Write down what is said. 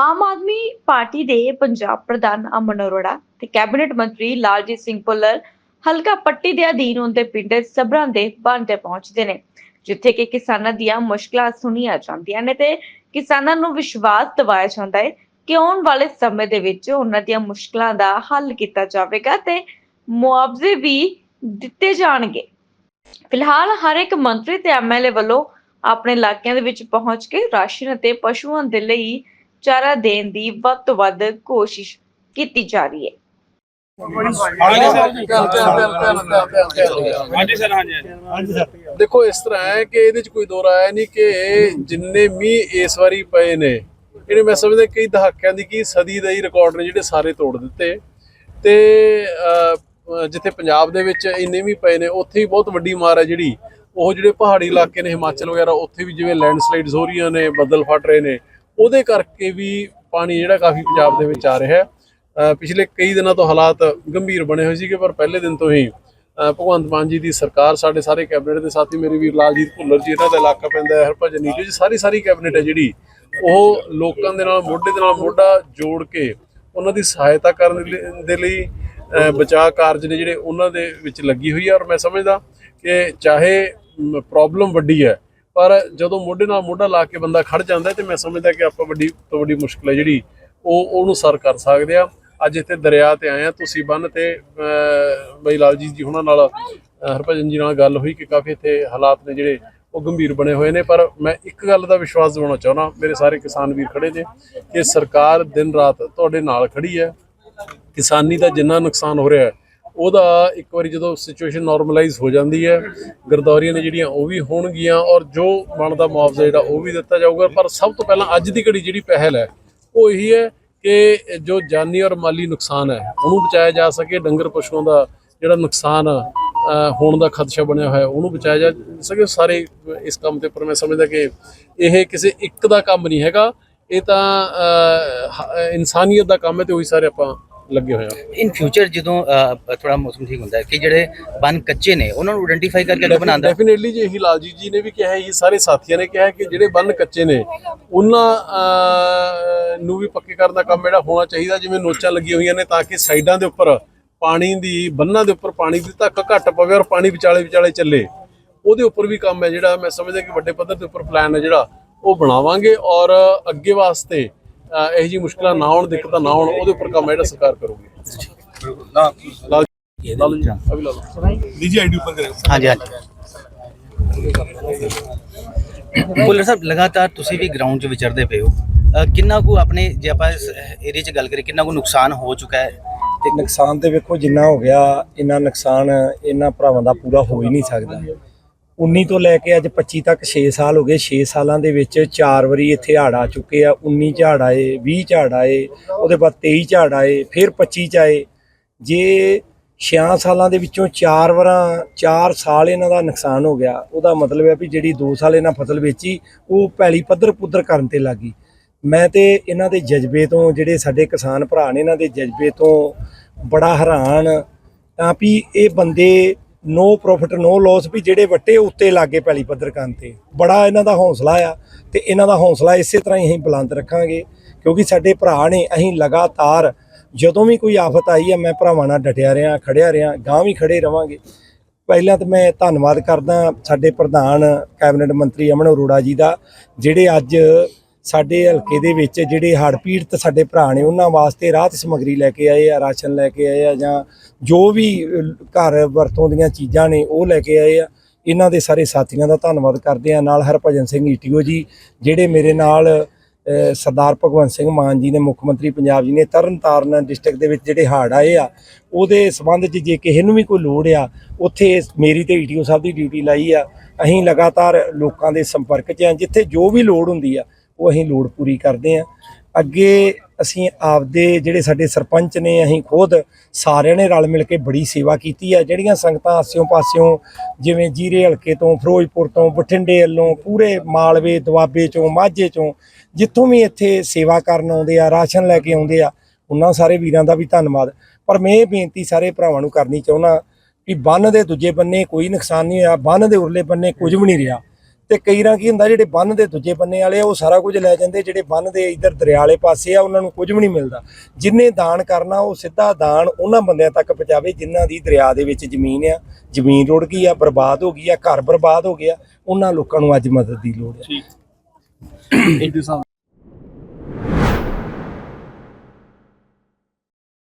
Aam Aadmi party ਦੇ ਪੰਜਾਬ ਪ੍ਰਧਾਨ ਅਮਨ ਅਰੋੜਾ ਤੇ ਕੈਬਨਿਟ ਮੰਤਰੀ ਲਾਲਜੀਤ ਸਿੰਘ ਭੁੱਲਰ ਹਲਕਾ ਪੱਟੀ ਦੇ ਅਧੀਨ ਹੁੰਦੇ ਪਿੰਡ ਸਬਰਾਂ ਦੇ ਬੰਦ ਪਹੁੰਚਦੇ ਨੇ, ਜਿੱਥੇ ਕਿ ਕਿਸਾਨਾਂ ਦੀਆਂ ਮੁਸ਼ਕਲਾਂ ਸੁਣੀਆਂ ਜਾਂਦੀਆਂ ਨੇ ਤੇ ਕਿਸਾਨਾਂ ਨੂੰ ਵਿਸ਼ਵਾਸ ਦਿਵਾਇਆ ਜਾਂਦਾ ਹੈ ਕਿ ਆਉਣ ਵਾਲੇ ਸਮੇਂ ਦੇ ਵਿੱਚ ਉਹਨਾਂ ਦੀਆਂ ਮੁਸ਼ਕਲਾਂ ਦਾ ਹੱਲ ਕੀਤਾ ਜਾਵੇਗਾ ਤੇ ਮੁਆਵਜ਼ੇ ਵੀ ਦਿੱਤੇ ਜਾਣਗੇ। ਫਿਲਹਾਲ ਹਰ ਇੱਕ ਮੰਤਰੀ ਤੇ ਐਮਐਲਏ ਵੱਲੋਂ ਆਪਣੇ ਇਲਾਕਿਆਂ ਦੇ ਵਿੱਚ ਪਹੁੰਚ ਕੇ ਰਾਸ਼ਨ ਅਤੇ ਪਸ਼ੂਆਂ ਦੇ ਲਈ ਚਾਰਾ ਦੇਣ ਦੀ ਵੱਧ ਤੋਂ ਵੱਧ ਕੋਸ਼ਿਸ਼ ਕੀਤੀ ਜਾ ਰਹੀ ਹੈ। ਹਾਂਜੀ ਸਰ। ਹਾਂਜੀ ਹਾਂਜੀ। ਦੇਖੋ ਇਸ ਤਰ੍ਹਾਂ ਹੈ ਕਿ ਇਹਦੇ ਚ ਕੋਈ ਦੋ ਰਾਏ ਨਹੀਂ ਕਿ ਜਿੰਨੇ ਮੀਂਹ ਇਸ ਵਾਰੀ ਪਏ ਨੇ ਇਹਨੇ ਮੈਂ ਸਮਝਦਾ ਕਈ ਦਹਾਕਿਆਂ ਦੀ ਕੀ ਸਦੀ ਦਾ ਹੀ ਰਿਕਾਰਡ ਨੇ ਜਿਹੜੇ ਸਾਰੇ ਤੋੜ ਦਿੱਤੇ। ਤੇ ਜਿੱਥੇ ਪੰਜਾਬ ਦੇ ਵਿੱਚ ਇੰਨੇ ਵੀ ਪਏ ਨੇ ਉੱਥੇ ਹੀ ਬਹੁਤ ਵੱਡੀ ਮਾਰ ਹੈ ਜਿਹੜੀ। ਉਹ ਜਿਹੜੇ ਪਹਾੜੀ ਇਲਾਕੇ ਨੇ ਹਿਮਾਚਲ ਵਗੈਰਾ ਉੱਥੇ ਵੀ ਜਿਵੇਂ ਲੈਂਡਸਲਾਈਡਸ ਹੋ ਰਹੀਆਂ ਨੇ ਬੱਦਲ ਫਟ ਰਹੇ ਨੇ। ਉਹਦੇ ਕਰਕੇ ਵੀ ਪਾਣੀ ਜਿਹੜਾ ਕਾਫੀ ਪੰਜਾਬ ਦੇ ਵਿੱਚ ਆ ਰਿਹਾ ਹੈ। ਪਿਛਲੇ ਕਈ ਦਿਨਾਂ ਤੋਂ ਹਾਲਾਤ ਗੰਭੀਰ ਬਣੇ ਹੋਏ ਸੀਗੇ, ਪਰ ਪਹਿਲੇ ਦਿਨ ਤੋਂ ਹੀ ਭਗਵੰਤ ਮਾਨ ਜੀ ਦੀ ਸਰਕਾਰ ਸਾਡੇ ਸਾਰੇ ਕੈਬਨਿਟ ਦੇ ਸਾਥੀ, ਮੇਰੇ ਵੀਰ ਲਾਲਜੀਤ ਭੁੱਲਰ ਜੀ, ਇਹਨਾਂ ਦਾ ਇਲਾਕਾ ਪੈਂਦਾ ਹੈ, ਹਰਭਜਨ ਨੀਟੂ ਜੀ, ਸਾਰੀ ਸਾਰੀ ਕੈਬਨਿਟ ਹੈ ਜਿਹੜੀ, ਉਹ ਲੋਕਾਂ ਦੇ ਨਾਲ, ਮੋਢੇ ਦੇ ਨਾਲ ਮੋਢਾ ਜੋੜ ਕੇ ਉਹਨਾਂ ਦੀ ਸਹਾਇਤਾ ਕਰਨ ਦੇ ਲਈ- ਬਚਾਅ ਕਾਰਜ ਨੇ ਜਿਹੜੇ ਉਹਨਾਂ ਦੇ ਵਿੱਚ ਲੱਗੀ ਹੋਈ ਹੈ ਔਰ ਮੈਂ ਸਮਝਦਾ ਕਿ ਚਾਹੇ ਪ੍ਰੋਬਲਮ ਵੱਡੀ ਹੈ ਪਰ ਜਦੋਂ ਮੋਢੇ ਨਾਲ ਮੋਢਾ ਲਾ ਕੇ ਬੰਦਾ ਖੜ ਜਾਂਦਾ ਹੈ ਤੇ ਮੈਂ ਸਮਝਦਾ ਕਿ ਆਪਾਂ ਵੱਡੀ ਤੋਂ ਵੱਡੀ ਮੁਸ਼ਕਲ ਹੈ ਜਿਹੜੀ ਉਹ ਉਹਨੂੰ ਸਰ ਕਰ ਸਕਦੇ ਆ। ਅੱਜ ਇੱਥੇ ਦਰਿਆ ਤੇ ਆਏ ਆ, ਤੁਸੀਂ ਬੰਨ ਤੇ ਬਈ ਲਾਲਜੀਤ ਜੀ ਉਹਨਾਂ ਨਾਲ ਹਰਭਜਨ ਜੀ ਨਾਲ ਗੱਲ ਹੋਈ ਕਿ ਕਾਫੀ ਇੱਥੇ ਹਾਲਾਤ ਨੇ ਜਿਹੜੇ ਉਹ ਗੰਭੀਰ ਬਣੇ ਹੋਏ ਨੇ। ਪਰ ਮੈਂ ਇੱਕ ਗੱਲ ਦਾ ਵਿਸ਼ਵਾਸ ਦਿਵਾਉਣਾ ਚਾਹੁੰਦਾ, ਮੇਰੇ ਸਾਰੇ ਕਿਸਾਨ ਵੀਰ ਖੜੇ ਨੇ, ਕਿ ਸਰਕਾਰ ਦਿਨ ਰਾਤ ਤੁਹਾਡੇ ਨਾਲ ਖੜੀ ਹੈ। ਕਿਸਾਨੀ ਦਾ ਜਿੰਨਾ ਨੁਕਸਾਨ ਹੋ ਰਿਹਾ ਹੈ ਉਹਦਾ ਇੱਕ ਵਾਰੀ ਜਦੋਂ ਸਿਚੁਏਸ਼ਨ ਨਾਰਮਲਾਈਜ਼ ਹੋ ਜਾਂਦੀ ਹੈ, ਗਰਦੌਰੀਆਂ ਨੇ ਜਿਹੜੀਆਂ ਉਹ ਵੀ ਹੋਣਗੀਆਂ ਔਰ ਜੋ ਬਣਦਾ ਮੁਆਵਜ਼ਾ ਜਿਹੜਾ ਉਹ ਵੀ ਦਿੱਤਾ ਜਾਊਗਾ। ਪਰ ਸਭ ਤੋਂ ਪਹਿਲਾਂ ਅੱਜ ਦੀ ਘੜੀ ਜਿਹੜੀ ਪਹਿਲ ਹੈ, ਉਹ ਇਹੀ ਹੈ ਕਿ ਜੋ ਜਾਨੀ ਔਰ ਮਾਲੀ ਨੁਕਸਾਨ ਹੈ, ਉਹਨੂੰ ਬਚਾਇਆ ਜਾ ਸਕੇ, ਡੰਗਰ ਪਸ਼ੂਆਂ ਦਾ ਜਿਹੜਾ ਨੁਕਸਾਨ ਹੋਣ ਦਾ ਖਦਸ਼ਾ ਬਣਿਆ ਹੋਇਆ, ਉਹਨੂੰ ਬਚਾਇਆ ਜਾ ਸਕੇ। ਸਾਰੇ ਇਸ ਕੰਮ ਤੇ ਉੱਪਰ ਮੈਂ ਸਮਝਦਾ ਕਿ ਇਹ ਕਿਸੇ ਇੱਕ ਦਾ ਕੰਮ ਨਹੀਂ ਹੈਗਾ। ਇਹ ਤਾਂ ਇਨਸਾਨੀਅਤ ਦਾ ਕੰਮ ਹੈ ਤੇ ਉਹੀ ਸਾਰੇ ਆਪਾਂ ਲੱਗੇ ਹੋਏ ਹਾਂ ਇਨ ਫਿਊਚਰ ਜਦੋਂ ਥੋੜਾ ਮੌਸਮ ਠੀਕ ਹੁੰਦਾ ਹੈ ਕਿ ਜਿਹੜੇ ਬਨ ਕੱਚੇ ਨੇ ਉਹਨਾਂ ਨੂੰ ਆਇਡੈਂਟੀਫਾਈ ਕਰਕੇ ਅੱਗੇ ਬਣਾਉਂਦਾ ਡੈਫੀਨਿਟਲੀ ਜੀ ਇਹੀ ਲਾਲਜੀਤ ਜੀ ਨੇ ਵੀ ਕਿਹਾ ਹੈ ਇਹ ਸਾਰੇ ਸਾਥੀਆਂ ਨੇ ਕਿਹਾ ਹੈ ਕਿ ਜਿਹੜੇ ਬੰਨ ਕੱਚੇ ਨੇ ਉਹਨਾਂ ਨੂੰ ਵੀ ਪੱਕੇ ਕਰਨ ਦਾ ਕੰਮ ਜਿਹੜਾ ਹੋਣਾ ਚਾਹੀਦਾ ਜਿਵੇਂ ਨੋਚਾਂ ਲੱਗੀਆਂ ਹੋਈਆਂ ਨੇ ਤਾਂ ਕਿ ਸਾਈਡਾਂ ਦੇ ਉੱਪਰ ਪਾਣੀ ਦੀ ਬੰਨਾਂ ਦੇ ਉੱਪਰ ਪਾਣੀ ਦੀ ਧੱਕ ਘੱਟ ਪਵੇ ਔਰ ਪਾਣੀ ਵਿਚਾਲੇ ਵਿਚਾਲੇ ਚੱਲੇ। ਉਹਦੇ ਉੱਪਰ ਵੀ ਕੰਮ ਹੈ ਜਿਹੜਾ ਮੈਂ ਸਮਝਦਾ ਕਿ ਵੱਡੇ ਪੱਧਰ ਦੇ ਉੱਪਰ ਪਲਾਨ ਹੈ ਜਿਹੜਾ ਉਹ ਬਣਾਵਾਂਗੇ ਔਰ ਅੱਗੇ ਵਾਸਤੇ ਇਹੋ ਜੀ ਮੁਸ਼ਕਲਾਂ ਨਾ ਆਉਣ ਦਿੱਕਤਾਂ ਨਾ ਆਉਣ ਉਹਦੇ ਉੱਪਰ ਕੰਮ ਜਿਹੜਾ ਸਰਕਾਰ ਕਰੂਗੀ। ਲਾ ਲਓ ਅਭੀ ਲਾ ਲਓ ਡੀਜੀ ਆਈਡੀ ਉੱਪਰ ਕਰੇ ਹਾਂਜੀ ਹਾਂਜੀ। ਪੁੱਲਰ ਸਾਹਿਬ ਲਗਾਤਾਰ ਤੁਸੀਂ ਵੀ ਗਰਾਊਂਡ 'ਚ ਵਿਚਰਦੇ ਪਏ ਹੋ। ਕਿੰਨਾ ਕੋ ਆਪਣੇ ਹੋ ਤੇ ਨੁਕਸਾਨ ਤੇ ਵੇਖੋ ਜਿੰਨਾ ਹੋ ਗਿਆ ਇੰਨਾ ਨੁਕਸਾਨ ਇਹਨਾਂ ਭਰਾਵਾਂ ਦਾ ਪੂਰਾ ਹੋ ਹੀ ਨਹੀਂ ਸਕਦਾ। 19 ਤੋਂ ਲੈ ਕੇ ਅੱਜ 25 ਤੱਕ 6 ਸਾਲ ਹੋ ਗਏ। 6 ਸਾਲਾਂ ਦੇ ਵਿੱਚ ਚਾਰ ਵਾਰੀ ਇੱਥੇ ਹਾੜ ਆ ਚੁੱਕੇ ਆ। 19 ਝਾੜ ਆਏ 20 ਝਾੜ ਆਏ, ਉਹਦੇ ਬਾਅਦ 23 ਝਾੜ ਆਏ, ਫਿਰ 25 ਚ ਆਏ। ਜੇ 6 ਸਾਲਾਂ ਦੇ ਵਿੱਚੋਂ ਚਾਰ ਵਾਰਾਂ 4 ਸਾਲ ਇਹਨਾਂ ਦਾ ਨੁਕਸਾਨ ਹੋ ਗਿਆ। ਉਹਦਾ ਮਤਲਬ ਹੈ ਵੀ ਜਿਹੜੀ 2 ਸਾਲ ਇਹਨਾਂ ਫਸਲ ਵੇਚੀ, ਉਹ ਪੈਲੀ ਪੱਧਰ ਪੁੱਧਰ ਕਰਨ ਤੇ ਲੱਗੀ ਮੈਂ ਤੇ ਇਹਨਾਂ ਦੇ ਜਜ਼ਬੇ ਤੋਂ, ਜਿਹੜੇ ਸਾਡੇ ਕਿਸਾਨ ਭਰਾ ਨੇ ਇਹਨਾਂ ਦੇ ਜਜ਼ਬੇ ਤੋਂ ਬੜਾ ਹੈਰਾਨ। ਤਾਂ ਵੀ ਇਹ ਬੰਦੇ ਨੋ ਪ੍ਰੋਫਿਟ ਨੋ ਲਾਸ ਵੀ ਜਿਹੜੇ ਵੱਟੇ ਉੱਤੇ ਲਾਗੇ ਪੈਲੀ ਪੱਧਰ ਕਰਨ ਤੇ। ਬੜਾ ਇਹਨਾਂ ਦਾ ਹੌਸਲਾ ਆ ਤੇ ਇਹਨਾਂ ਦਾ ਹੌਸਲਾ ਇਸੇ ਤਰ੍ਹਾਂ ਹੀ ਅਸੀਂ ਬੁਲੰਦ ਰੱਖਾਂਗੇ, ਕਿਉਂਕਿ ਸਾਡੇ ਭਰਾ ਨੇ ਅਸੀਂ ਲਗਾਤਾਰ ਜਦੋਂ ਵੀ ਕੋਈ ਆਫਤ ਆਈ ਹੈ ਮੈਂ ਭਰਾਵਾਂ ਨਾਲ ਡਟਿਆ ਰਿਹਾ, ਖੜਿਆ ਰਿਹਾ ਗਾਂ ਵੀ ਖੜੇ ਰਵਾਂਗੇ। ਪਹਿਲਾਂ ਤਾਂ ਮੈਂ ਧੰਨਵਾਦ ਕਰਦਾ ਸਾਡੇ ਪ੍ਰਧਾਨ, ਕੈਬਨਿਟ ਮੰਤਰੀ ਅਮਨ ਅਰੋੜਾ ਜੀ ਦਾ, ਜਿਹੜੇ ਅੱਜ ਸਾਡੇ ਹਲਕੇ ਦੇ ਵਿੱਚ ਜਿਹੜੇ ਹੜ੍ਹ ਪੀੜਤ ਸਾਡੇ ਭਰਾ ਨੇ, ਉਹਨਾਂ ਵਾਸਤੇ ਰਾਹਤ ਸਮੱਗਰੀ ਲੈ ਕੇ ਆਏ ਆ, ਰਾਸ਼ਨ ਲੈ ਕੇ ਆਏ ਆ ਜਾਂ ਜੋ ਵੀ ਘਰ ਵਰਤੋਂ ਦੀਆਂ ਚੀਜ਼ਾਂ ਨੇ, ਉਹ ਲੈ ਕੇ ਆਏ ਆ। ਇਹਨਾਂ ਦੇ ਸਾਰੇ ਸਾਥੀਆਂ ਦਾ ਧੰਨਵਾਦ ਕਰਦੇ ਆ। ਨਾਲ ਹਰਭਜਨ ਸਿੰਘ ਈਟੀਓ ਜੀ, ਜਿਹੜੇ ਮੇਰੇ ਨਾਲ ਸਰਦਾਰ ਭਗਵੰਤ ਸਿੰਘ ਮਾਨ ਜੀ ਨੇ, ਮੁੱਖ ਮੰਤਰੀ ਪੰਜਾਬ ਜੀ ਨੇ, ਤਰਨਤਾਰਨ ਡਿਸਟ੍ਰਿਕਟ ਦੇ ਵਿੱਚ ਜਿਹੜੇ ਹੜ੍ਹ ਆਏ ਆ, ਉਹਦੇ ਸਬੰਧ 'ਚ ਜੇ ਕਿਸੇ ਨੂੰ ਵੀ ਕੋਈ ਲੋੜ ਆ, ਉੱਥੇ ਮੇਰੀ ਤੇ ਈਟੀਓ ਸਾਹਿਬ ਦੀ ਡਿਊਟੀ ਲਾਈ ਆ। ਅਸੀਂ ਲਗਾਤਾਰ ਲੋਕਾਂ ਦੇ ਸੰਪਰਕ 'ਚ ਆ, ਜਿੱਥੇ ਜੋ ਵੀ ਲੋੜ ਹੁੰਦੀ ਆ ਉਹ ਅਸੀਂ ਲੋੜ ਪੂਰੀ ਕਰਦੇ ਆ ਅੱਗੇ ਅਸੀਂ ਆਪਦੇ ਜਿਹੜੇ ਸਾਡੇ ਸਰਪੰਚ ਨੇ, ਅਸੀਂ ਖੁਦ ਸਾਰਿਆਂ ਨੇ ਰਲ ਮਿਲ ਕੇ ਬੜੀ ਸੇਵਾ ਕੀਤੀ ਆ। ਜਿਹੜੀਆਂ ਸੰਗਤਾਂ ਆਸਿਓਂ ਪਾਸਿਓਂ ਜਿਵੇਂ ਜੀਰੇ ਹਲਕੇ ਤੋਂ, ਫਿਰੋਜ਼ਪੁਰ ਤੋਂ, ਬਠਿੰਡੇ ਵੱਲੋਂ, ਪੂਰੇ ਮਾਲਵੇ, ਦੁਆਬੇ ਚੋਂ, ਮਾਝੇ ਚੋਂ, ਜਿੱਥੋਂ ਵੀ ਇੱਥੇ ਸੇਵਾ ਕਰਨ ਆਉਂਦੇ ਆ, ਰਾਸ਼ਨ ਲੈ ਕੇ ਆਉਂਦੇ ਆ, ਉਹਨਾਂ ਸਾਰੇ ਵੀਰਾਂ ਦਾ ਵੀ ਧੰਨਵਾਦ। ਪਰ ਮੈਂ ਇਹ ਬੇਨਤੀ ਸਾਰੇ ਭਰਾਵਾਂ ਨੂੰ ਕਰਨੀ ਚਾਹੁੰਦਾ ਵੀ ਬੰਨ ਦੇ ਦੂਜੇ ਬੰਨੇ ਕੋਈ ਨੁਕਸਾਨ ਨਹੀਂ ਹੋਇਆ, ਬੰਨ ਦੇ ਉਰਲੇ ਬੰਨੇ ਕੁਝ ਵੀ ਨਹੀਂ ਰਿਹਾ। ਤੇ ਕਈ ਰਾਂ ਕੀ ਹੁੰਦਾ, ਜਿਹੜੇ ਬੰਨ ਦੇ ਦੂਜੇ ਬੰਨੇ ਵਾਲੇ ਆ, ਉਹ ਸਾਰਾ ਕੁਝ ਲੈ ਜਾਂਦੇ, ਜਿਹੜੇ ਬੰਨ ਦੇ ਇਧਰ ਦਰਿਆ ਵਾਲੇ ਪਾਸੇ ਆ, ਉਹਨਾਂ ਨੂੰ ਕੁਝ ਵੀ ਨਹੀਂ ਮਿਲਦਾ। ਜਿੰਨੇ ਦਾਨ ਕਰਨਾ, ਉਹ ਸਿੱਧਾ ਦਾਨ ਉਹਨਾਂ ਬੰਦਿਆਂ ਤੱਕ ਪਹੁੰਚਾਵੇ, ਜਿਨ੍ਹਾਂ ਦੀ ਦਰਿਆ ਦੇ ਵਿੱਚ ਜ਼ਮੀਨ ਆ। ਜ਼ਮੀਨ ਰੁੜ ਗਈ ਆ, ਬਰਬਾਦ ਹੋ ਗਈ ਆ, ਘਰ ਬਰਬਾਦ ਹੋ ਗਿਆ, ਉਹਨਾਂ ਲੋਕਾਂ ਨੂੰ ਅੱਜ ਮਦਦ ਦੀ ਲੋੜ ਹੈ